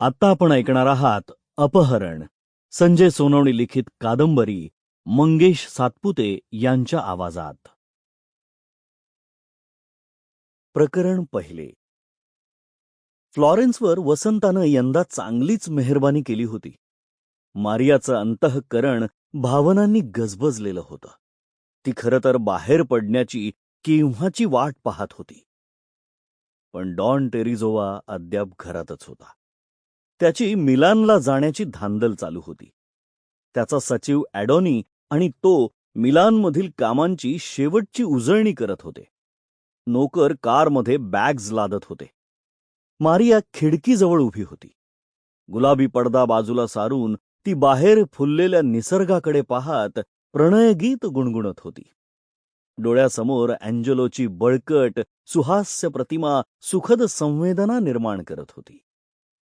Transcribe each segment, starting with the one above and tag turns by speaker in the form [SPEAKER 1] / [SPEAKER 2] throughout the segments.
[SPEAKER 1] आता आपण ऐकणार आहात अपहरण. संजय सोनवणी लिखित कादंबरी मंगेश सातपुते यांच्या आवाजात. प्रकरण पहिले. फ्लॉरेन्सवर वसंतानं यंदा चांगलीच मेहरबानी केली होती. मारियाचं अंतःकरण भावनांनी गजबजलेलं होतं. ती खरं तर बाहेर पडण्याची केव्हाची वाट पाहत होती. पण डॉन टेरिझोवा अद्याप घरातच होता. त्याची मिलानला जाण्याची धांदल चालू होती. त्याचा सचिव ॲडॉनी आणि तो मिलानमधील कामांची शेवटची उजळणी करत होते. नोकर कारमध्ये बॅग्ज लादत होते. मारिया खिडकीजवळ उभी होती. गुलाबी पडदा बाजूला सारून ती बाहेर फुललेल्या निसर्गाकडे पाहत प्रणयगीत गुणगुणत होती. डोळ्यासमोर अँजेलोची बळकट सुहास्य प्रतिमा सुखद संवेदना निर्माण करत होती.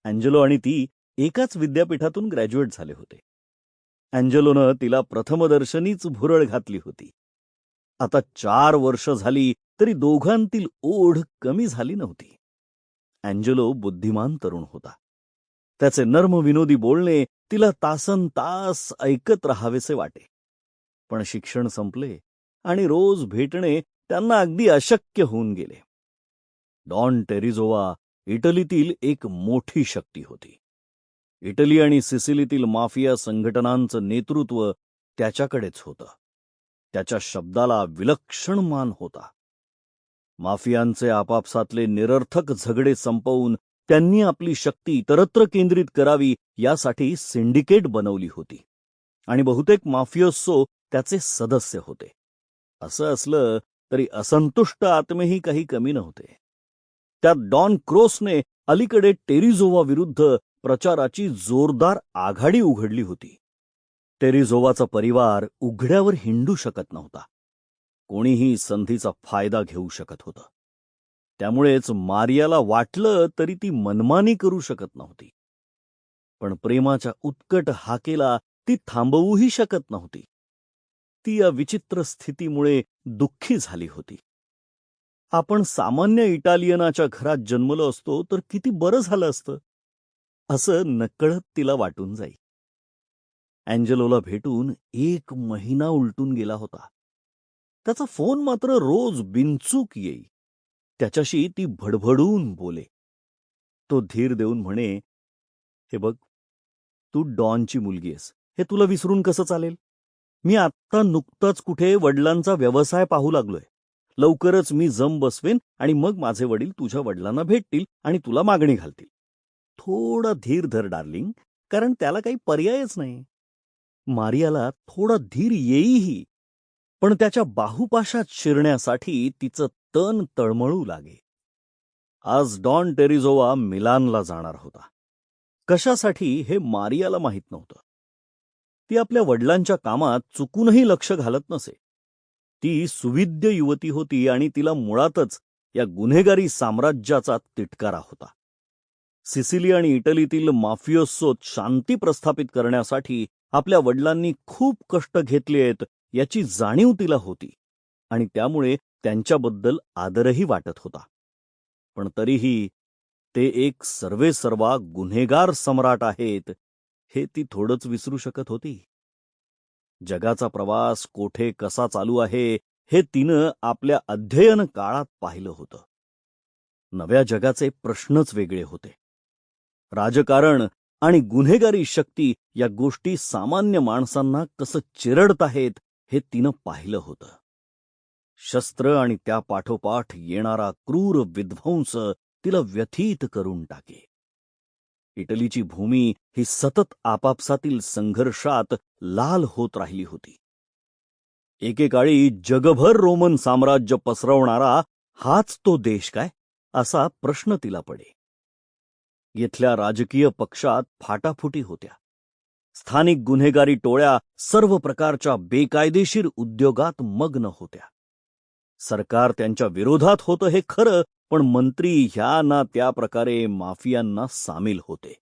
[SPEAKER 1] अँजेलो आणि ती एकाच विद्यापीठातून ग्रॅज्युएट झाले होते. अँजेलोनं तिला प्रथमदर्शनीच भुरळ घातली होती. आता चार वर्ष झाली तरी दोघांतील ओढ कमी झाली नव्हती. अँजेलो बुद्धिमान तरुण होता. त्याचे नर्म विनोदी बोलणे तिला तासन तास ऐकत राहावेसे वाटे. पण शिक्षण संपले आणि रोज भेटणे त्यांना अगदी अशक्य होऊन गेले. डॉन टेरिझोवा इटलीतील एक मोठी शक्ती होती. इटली आणि सिसिलीतील माफिया संघटनांचं नेतृत्व त्याच्याकडेच होतं. त्याच्या शब्दाला विलक्षण मान होता. माफियांचे आपापसातले निरर्थक झगडे संपवून त्यांनी आपली शक्ती इतरत्र केंद्रित करावी यासाठी सिंडिकेट बनवली होती आणि बहुतेक माफियोसो त्याचे सदस्य होते. असं असलं तरी असंतुष्ट आत्मेही काही कमी नव्हते. त्यात डॉन क्रोसने अलीकडे टेरिझोवा विरुद्ध प्रचाराची जोरदार आघाडी उघडली होती. टेरिझोवाचा परिवार उघड्यावर हिंडू शकत नव्हता. कोणीही संधीचा फायदा घेऊ शकत होतं. त्यामुळेच मारियाला वाटलं तरी ती मनमानी करू शकत नव्हती. पण प्रेमाच्या उत्कट हाकेला ती थांबवूही शकत नव्हती. ती या विचित्र स्थितीमुळे दुःखी झाली होती. आपण सामान्य इटालियनाच्या घरात जन्मलो असतो तर किती बरं झालं असतं? असं नकळत तिला वाटून जाई. अँजेलोला भेटून एक महिना उलटून गेला होता. त्याचा फोन मात्र रोज बिनचूक येई. त्याच्याशी ती भडभडून बोले. तो धीर देऊन म्हणे हे बघ तू डॉनची मुलगी आहेस. हे तुला विसरून कसं चालेल? मी आत्ता नुकताच कुठे वडिलांचा व्यवसाय पाहू लागलोय. लवकरच मी जम बसवेन आणि मग माझे वडील तुझ्या वडिलांना भेटतील आणि तुला मागणी घालतील. थोडा धीर धर डार्लिंग कारण त्याला काही पर्यायच नाही. मारियाला थोडा धीर येईही पण त्याच्या बाहुपाशात शिरण्यासाठी तिचं तन तळमळू लागे. आज डॉन टेरिझोवा मिलानला जाणार होता. कशासाठी हे मारियाला माहीत नव्हतं. ती आपल्या वडिलांच्या कामात चुकूनही लक्ष घालत नसे. ती सुविद्य युवती होती आणि तिला मुळातच या गुन्हेगारी साम्राज्याचा तिटकारा होता. सिसिली आणि इटलीतील माफियोसोत शांती प्रस्थापित करण्यासाठी आपल्या वडिलांनी खूप कष्ट घेतले आहेत याची जाणीव तिला होती आणि त्यामुळे त्यांच्याबद्दल आदरही वाटत होता. पण तरीही ते एक सर्वेसर्वा गुन्हेगार सम्राट आहेत हे ती थोडंच विसरू शकत होती. जगाचा प्रवास कोठे कसा चालू आहे हे तिनं आपल्या अध्ययन काळात पाहिलं होतं. नव्या जगाचे प्रश्नच वेगळे होते. राजकारण आणि गुन्हेगारी शक्ती या गोष्टी सामान्य माणसांना कसं चिरडत आहेत हे तिनं पाहिलं होतं. शस्त्र आणि त्या पाठोपाठ येणारा क्रूर विध्वंस तिला व्यथित करून टाके. इटलीची भूमी ही सतत आपापसातील संघर्षात लाल होत राहिली होती. एकेकाळी जगभर रोमन साम्राज्य पसरवणारा हाच तो देश काय? असा प्रश्न तिला पडे. येथल्या राजकीय पक्षात फाटाफुटी होत्या. स्थानिक गुन्हेगारी टोळ्या सर्व प्रकारच्या बेकायदेशीर उद्योगात मग्न होत्या. सरकार त्यांच्या विरोधात होतं हे खरं पण मंत्री ह्या ना त्या प्रकारे माफियांना सामील होते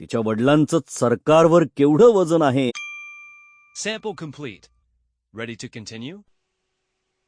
[SPEAKER 1] तिच्या वडिलांचं सरकारवर केवढं वजन आहे
[SPEAKER 2] Sample complete. Ready to continue?